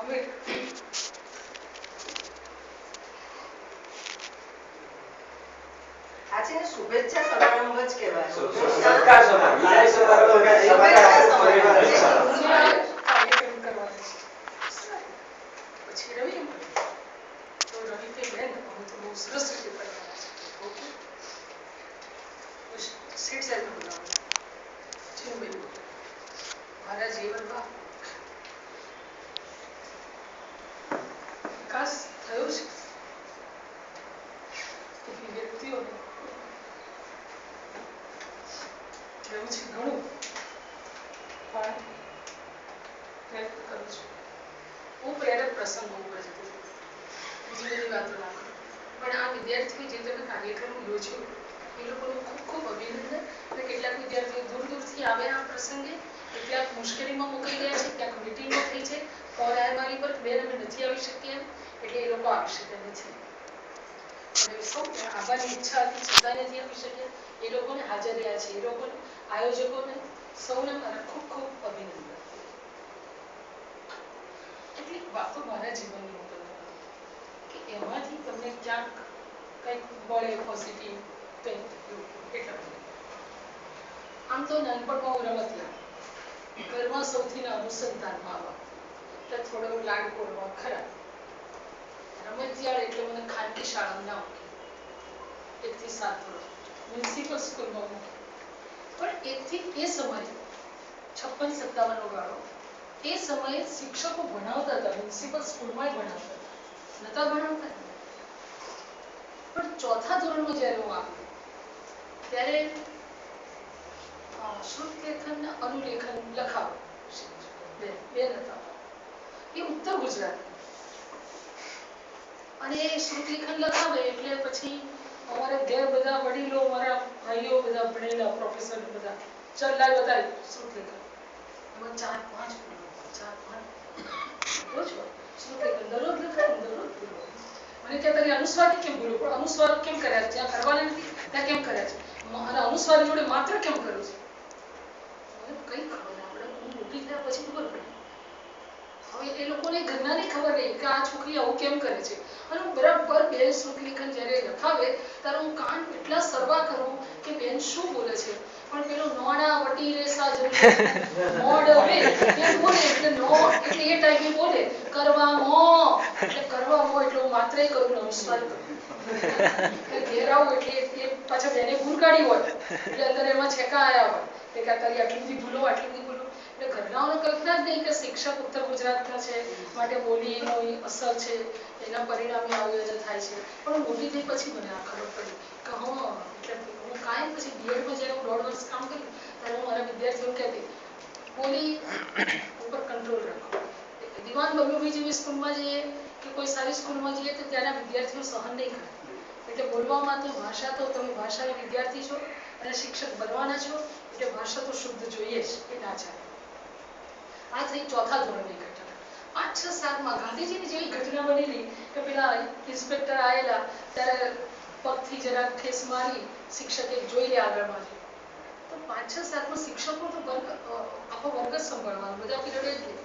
અમે આ ને શુભેચ્છા બહુ સરસ રીતે સીટ સાહેબ બોલાવો ચિનુબેન મારા જીવનમાં વિકાસ થયો છે. એવી વ્યક્તિઓ થયું છે ઘણું પણ પ્રયત્ન કરું છું. હું પ્રેરક પ્રસંગો ઉપર જતી. બીજી બધી વાતો ના પણ આ વિદ્યાર્થીઓ જે તમે કાર્યક્રમ યોજ્યો, એ લોકોનું ખૂબ ખૂબ અભિનંદન. અને કેટલાક વિદ્યાર્થીઓ દૂર દૂરથી આવે આ પ્રસંગે. કેટલાક મુશ્કેલીમાં મુકાઈ ગયા છે, ક્યાંક મિટિંગો થઈ છે ફોન આવ્યા મારી પર બેન અમે નથી આવી શકીએ એટલે એ લોકો આવી શકે નથી આવવાની ઈચ્છા હતી છતાં નથી આવી શકે એ લોકોને હાજર રહ્યા છે, એ લોકોને, આયોજકોને, સૌને મારા ખૂબ ખૂબ અભિનંદન. કેટલીક વાતો મારા જીવનની હું કે એમાંથી તમને ક્યાંક કંઈક મળે પોઝિટિવ કંઈક એટલા આમ તો નાનપણમાં હું રમતિયા ઘરમાં સૌથી નાનું સંતાનમાં આવા એટલે થોડો લાડ કોરવા ખરા. રમતિયાળ એટલે મને ખાનગી શાળામાં મૂકી. એકથી સાત ધોરણ મ્યુનિસિપલ સ્કૂલમાં મૂકી. પણ એકથી એ સમયે છપ્પન સત્તાવનનો ગાળો એ સમયે શિક્ષકો ભણાવતા હતા, મ્યુનિસિપલ સ્કૂલમાં ભણાવતા હતા. નતા ભણાવતા? પણ ચોથા ધોરણમાં જ્યારે હું આવ્યો, ત્યારે અ, શ્રુતલેખન ને અનુલેખન લખાવો. બે બે નતા એ ઉત્તર ગુજરાત. અને એ શ્રુતલેખન લખાવે એટલે પછી અમારે ઘેર બધા વડીલો મારા ભાઈઓ બધા ભણેલા પ્રોફેસર બધા ચાલ લાય બતાવી શ્રુતલેખન. એમાં ચાર પાંચ ચાર પાંચ. રોજ શ્રુતલેખન દરરોજ લખાય દરરોજ ભૂલો મને કે તારી અનુસ્વાર કેમ ભૂલો? પણ અનુસ્વાર કેમ કર્યા છે? જ્યાં કરવાના નથી ત્યાં કેમ કર્યા છે? અને અનુસ્વાર જોડે માત્ર કેમ કર્યું છું? મને ખબર ના પડે હું મોટી થયા પછી ખબર પડે. હવે એ લોકોને ઘરનાને ખબર નહીં કે આ છોકરી આવું કેમ કરે છે. અને હું બરાબર બે શ્રુતલેખન જ્યારે લખાવે, ત્યારે હું કાન એટલા સરવા કરું કે બેન શું બોલે છે. પણ પેલો નોણા, વટી રેસા જરી મોડ હવે એ બોલે, એટલે નો એટલે એ ટાઈમે બોલે કરવા મો એટલે કરવા મો એટલે હું માત્ર એ કરું. નમસ્કાર કરું ઘેર આવું એટલે એ પાછા બેને ભૂલ કાઢી હોય, એટલે અંદર એમાં છેકા આયા હોય. કે કાં આટલી બધી ભૂલો આટલી બધી ભૂલો. એટલે ઘરનાઓને કલ્પના જ નહીં કે શિક્ષક ઉત્તર ગુજરાતના છે, માટે બોલીનો અસર છે, એના પરિણામે આયોજન થાય છે. પણ મોટી પછી મને આ ખબર પડી કે હા હું કાંઈ પછી બીએડમાં જ્યારે હું દોઢ વર્ષ કામ કર્યું, ત્યારે હું મારા વિદ્યાર્થીઓ કહેતી, બોલી ઉપર કંટ્રોલ રાખો. દિવાન બબલુભાઈ જેવી સ્કૂલમાં જઈએ કે કોઈ સારી સ્કૂલમાં જઈએ તો ત્યાંના વિદ્યાર્થીઓ સહન નહીં કરે. એટલે બોલવામાં તો ભાષા તો તમે ભાષાના વિદ્યાર્થી છો અને શિક્ષક બનવાના છો. એટલે ભાષા તો શુદ્ધ જોઈએ જ એ ના ચાલે આ થઈ ચોથા ધોરણની ઘટના પાંચ છ સાતમાં ગાંધીજીની જેવી ઘટના બનેલી કે પેલા ઇન્સ્પેક્ટર આવેલા ત્યારે પગથી જરા ઠેસ મારી શિક્ષકે જોઈ લે આગળમાંથી તો પાંચ છ સાતમાં શિક્ષકો તો વર્ગ આખો વર્ગ જ સંભાળવાનો બધા પીરિયડ જ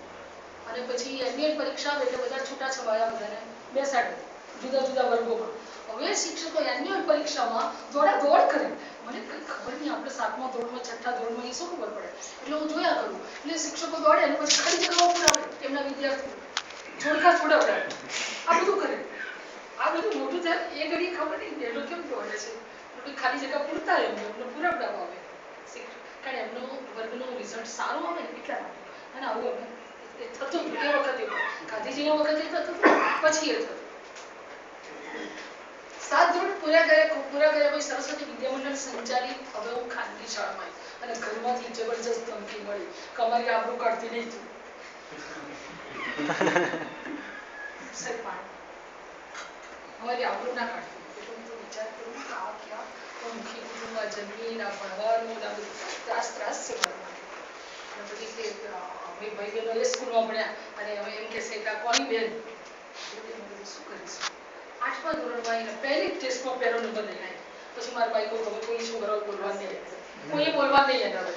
અને પછી એન્યુઅલ પરીક્ષા આવે એટલે બધા છૂટા છવાયા બધાને બેસાડે જુદા જુદા વર્ગોમાં. હવે શિક્ષકો એન્યુઅલ પરીક્ષામાં દોડા દોડ કરે. મને કઈ ખબર નહીં, આપણે સાતમા ધોરણમાં, છઠ્ઠા ધોરણમાં એ શું ખબર પડે. એટલે હું જોયા કરું. એટલે શિક્ષકો દોડે અને પછી ખાલી જગ્યાઓ પુરાવે એમના વિદ્યાર્થીઓ. જોડકા છોડાવે આ બધું કરે. આ બધું મોટું થાય, એ ઘડી ખબર નહીં પેલો કેમ દોડે છે. ખાલી જગ્યા પૂરતા એમને એમને પુરાવડાવવા આવે કારણ એમનો વર્ગનો રિઝલ્ટ સારો આવે ને એટલા માટે. અને આવું એ થતું એ વખતે. ગાંધીજીના વખતે થતું પછી એ થતું સાત ધોરણ પૂરા કર્યા પૂરા કર્યા પછી સરસ્વતી વિદ્યામંડળ સંચાલિત હવે હું ખાનગી શાળામાં અને ઘરમાંથી જબરજસ્ત ધમકી મળી. કે આબરૂ કાઢતી નહીં તું. અમારી આબરૂ ના કાઢતી. એટલે હું તો વિચાર કે ક્યાં પંખી કુટુંબમાં જન્મી ના ભણવાનું બધું. ત્રાસ ત્રાસ છે મારા માટે. પછી તે અમે ભાઈ બહેનો એ સ્કૂલમાં ભણ્યા. અને હવે એમ કે આ કોની બેન? શું કરીશું? આઠમા ધોરણમાં એને પહેલી ટેસ્ટમાં પહેલો નંબર લઈને આવી પછી મારા ભાઈ કોઈ હવે કોઈ છોકરાઓ બોલવા નહીં કોઈ બોલવા નહીં એના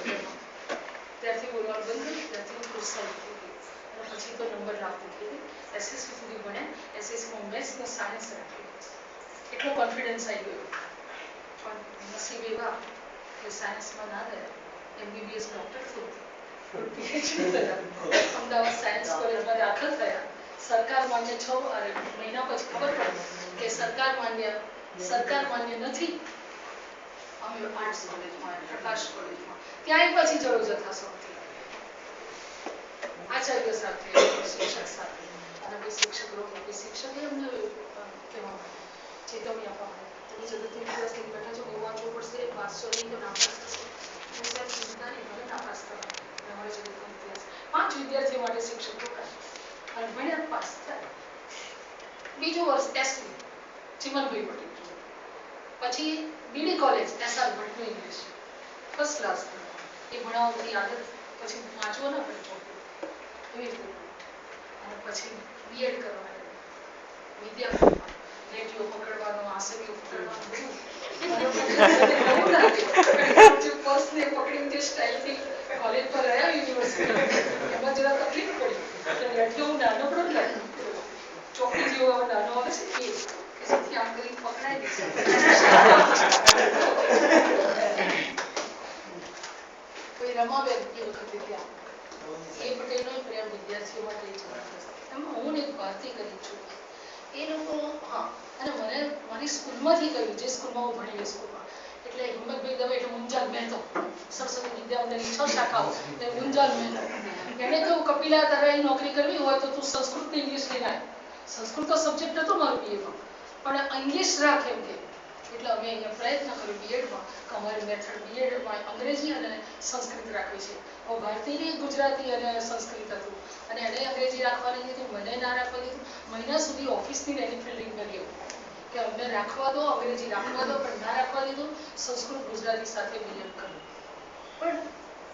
ત્યારથી બોલવાનું બંધ કર્યું, ત્યારથી હું પ્રોત્સાહિત થઈ એસએસસી તો નંબર લાવતી ગઈ એસએસસી સુધી ભણ્યા. એસએસસીમાં મેથ્સ ને સાયન્સ રાખ્યું. એટલો કોન્ફિડન્સ આવી ગયો. પણ નસીબ એવા કે સાયન્સમાં ના ગયા. એમબીબીએસ ડૉક્ટર થયું અમદાવાદ સાયન્સ કોલેજમાં દાખલ થયા. સરકાર માન્ય છ મહિના પછી ખબર પડી કે સરકાર માન્ય સરકાર માન્ય નથી. અમે આર્ટ્સ કોલેજમાં, પ્રકાશ કોલેજમાં. ત્યાં પછી જરૂર જથ્થા સૌથી આચાર્ય સાથે, શિક્ષક સાથે. અને બે શિક્ષક લોકો, બે શિક્ષકે અમને કહેવા ચેતવણી આપવા માટે તમે જગતની દિવસથી બેઠા છો બહુ વાંચવું પડશે વાંચશો નહીં તો નાપાસ થશે. ચિંતા નહીં ભલે નાપાસ થવા અમારે ઇતિહાસ. પાંચ વિદ્યાર્થીઓ માટે શિક્ષકો અને ભણ્યા પાસ થયા. બીજું વર્ષ એસવી ચિમનભાઈ પટેલ પછી બીડી કોલેજ એસઆર ભટ્ટનું ઇંગ્લિશ ફર્સ્ટ ક્લાસ એ ભણાવવાની આદત. પછી વાંચવો ના પડે એવી રીતે. અને પછી બીએડ કરવા વિદ્યાપીઠમાં. રેડિયો પકડવાનો આસમીઓ પકડવાનું, બધું. કોઈ રમાબેન એ પ્રેમ વિદ્યાર્થીઓ માટે એમાં હું એક ભારતી કરી છું એ લોકો, હા મારી સ્કૂલમાંથી કર્યું જે સ્કૂલમાં હું ભણેલી સ્કૂલમાં. એટલે હિંમતભાઈ દવે એટલે મુંજાલ મહેતો. સરસ્વતી વિદ્યામંદિરની છ શાખાઓ. એટલે મુંજાલ મહેતો. એણે કહ્યું, કપિલા, તારે નોકરી કરવી હોય તો તું સંસ્કૃત ને ઇંગ્લિશ લઈ રાખ સંસ્કૃત તો સબ્જેક્ટ હતો મારું બીએમાં પણ ઇંગ્લિશ રાખ એમ કે. એટલે અમે અહીંયા પ્રયત્ન કર્યો બીએડમાં કે અમારી મેથડ બીએડમાં અંગ્રેજી અને સંસ્કૃત રાખવી છે. હવે ભારતીય, ગુજરાતી અને સંસ્કૃત હતું. અને એને અંગ્રેજી રાખવાની હતી મને ના રાખવાની મહિના સુધી ઓફિસની એની ફિલ્ડિંગ કરી કે અમને રાખવા દો અંગ્રેજી રાખવા દો, પણ ના રાખવા દીધું, સંસ્કૃત ગુજરાતી સાથે મિલન કર્યું. પણ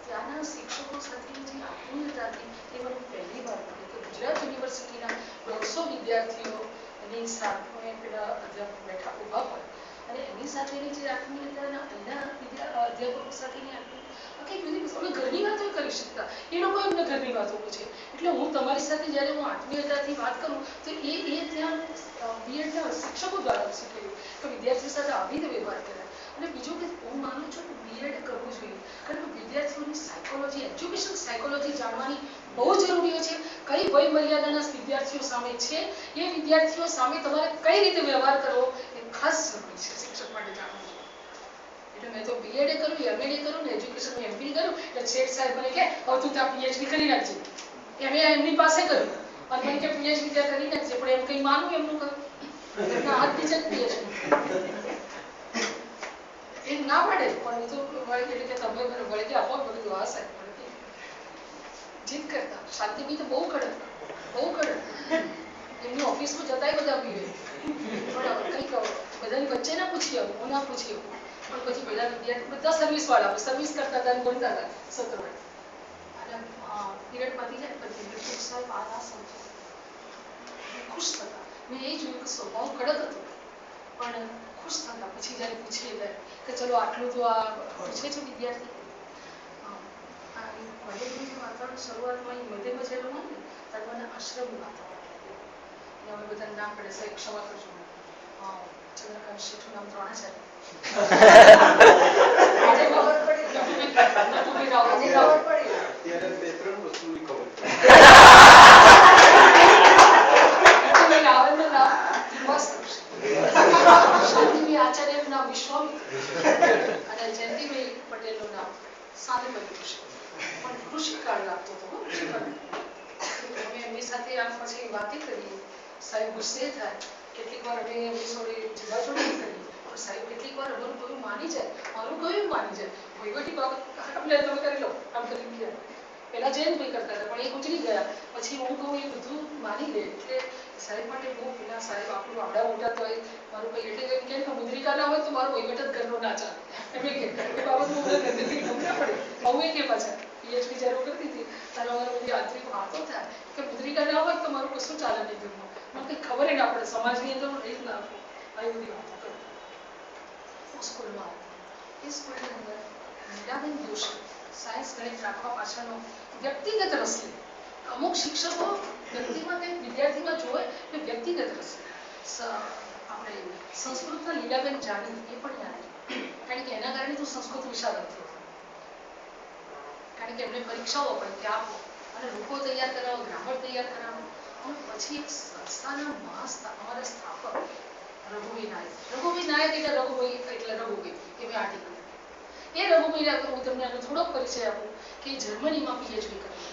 ત્યાંના શિક્ષકો સાથેની જે આત્મીયતા હતી મને પહેલી વાર મળી કે ગુજરાત યુનિવર્સિટીના દોઢસો વિદ્યાર્થીઓ એની સામે પેલા અધ્યાપક બેઠા ઊભા હોય. અને એની સાથેની જે આત્મીયતા અન્ય અધ્યાપકો સાથેની આત્મીયતા કંઈક વસ્તુ- અમે ઘરની વાતો કરી શકતા. એ લોકો એમને ઘરની વાતો પૂછે. એટલે હું તમારી સાથે જ્યારે હું આત્મીયતાથી વાત કરું, તો એ એ બીએડના શિક્ષકો દ્વારા શીખેલું કે વિદ્યાર્થીઓ સાથે આવી રીતે વ્યવહાર કરે. અને બીજું કે હું માનું છું કે બીએડ કરવું જોઈએ. કારણ કે વિદ્યાર્થીઓની સાયકોલોજી એજ્યુકેશન સાયકોલોજી જાણવાની બહુ જરૂરી છે. કઈ વય મર્યાદાના વિદ્યાર્થીઓ સામે છે? એ વિદ્યાર્થીઓ સામે તમારે કઈ રીતે વ્યવહાર કરવો? એ ખાસ જરૂરી છે શિક્ષક માટે જાણવું એટલે મેં તો બીએડ કર્યું એમએડ કર્યું ને એજ્યુકેશન એમપી કર્યું એટલે શેઠ સાહેબ મને કે હવે તું ત્યાં પીએચડી કરી નાખજે. એમએ એમની પાસે કર્યું અને મને કે પીએચડી ત્યાં કરી નાખજે, પણ એમ કંઈ માનું એમનું કહ્યું વચ્ચે ના પૂછી આવું ના પૂછી આવું પણ પછી બધા બધા સર્વિસ સર્વિસ કરતા હતા ભણતા હતા સત્ર અને ખુશ થતા. મેં એ જોયું કે સ્વભાવ કડક હતો. પણ ખુશ થતા પછી જ્યારે પૂછીએ ત્યારે કે ચલો આટલું તો આ પૂછે છે વિદ્યાર્થી. કોલેજનું જે વાતાવરણ શરૂઆતમાં અહીં મધ્યમાં જ્યારે હોય ને, ત્યારે મને આશ્રમનું વાતાવરણ અમે બધાને નામ પડે સાહેબ ક્ષમા કરજો. ચંદ્રકાંત શેઠનું નામ દ્રોણાચાર્ય આજે ખબર પડી ને? નટુભાઈ રાવ, આજે રાવ. ખબર પડી ને? ત્યારે બે ત્રણ વસ્તુની ખબર પડી. નટુભાઈ રાવલનું નામ મસ્ત છે. શાંતિભાઈ આચાર્યનું નામ વિશ્વામિત્ર અને જયંતિભાઈ પટેલનું નામ સાંદપતિ ઋષિ ઋષિકાળ લાગતો હતો અમે એમની સાથે આમ પછી વાતે કરીએ સાહેબ ગુસ્સે થાય. કેટલીક વાર અમે એમની જોડે જોડાજોડી કરીએ પણ સાહેબ કેટલીક વાર અમારું કયું માની જાય. મારું કયું માની જાય. વહીવટી બાબત તમે કરી લો આમ કરી ગયા. પહેલાં જૈન ભાઈ કરતા હતા, પણ એ ગુજરી ગયા. પછી હું કહું, એ બધું માની લે. એટલે સાહેબ માટે બહુ પેલા સાહેબ આપણું આવડા મોટા તો મારું કઈ એટલે એમ કે મુદ્રિકા ના હોય તો મારો વહીવટ જ ઘરનો ના ચાલે. એમ કે. બાબત મને ગંદકી પડે. બહુ કે પાછા. પીએચડી જ્યારે કરતી હતી ત્યારે અમારે આંતરિક વાતો થાય કે મુદ્રિકા ના હોય તો કશું ચાલે નહીં ઘરમાં મને કંઈ ખબર ના પડે, સમાજની અંદર હું રહી જ ના આવી બધી વાતો કરતી સ્કૂલમાં હતી એ સ્કૂલની અંદર મીરાબેન જોશી, સાયન્સ ગણિત રાખવા પાછળનો વ્યક્તિગત રસ લે અમુક શિક્ષકો વ્યક્તિમાં કંઈક વિદ્યાર્થીમાં જોવે કે વ્યક્તિગત રસ આપણે સંસ્કૃતના લીલાબેન જાણી એ પણ યાદ કારણ કે એના કારણે તું સંસ્કૃત વિશાળ કારણ કે એમને પરીક્ષાઓ પણ કે આપો. અને લોકો તૈયાર કરાવો ગ્રામર તૈયાર કરાવો. અને પછી એક સંસ્થાના મહાસ્થા, અમારા સ્થાપક રઘુવી નાયક. રઘુવી નાયક એટલે રઘુભાઈ એટલે રઘુભાઈ કે મેં આર્ટિકલ એ રઘુભાઈ હું તમને આનો થોડોક પરિચય આપું, કે જર્મનીમાં પીએચડી કરી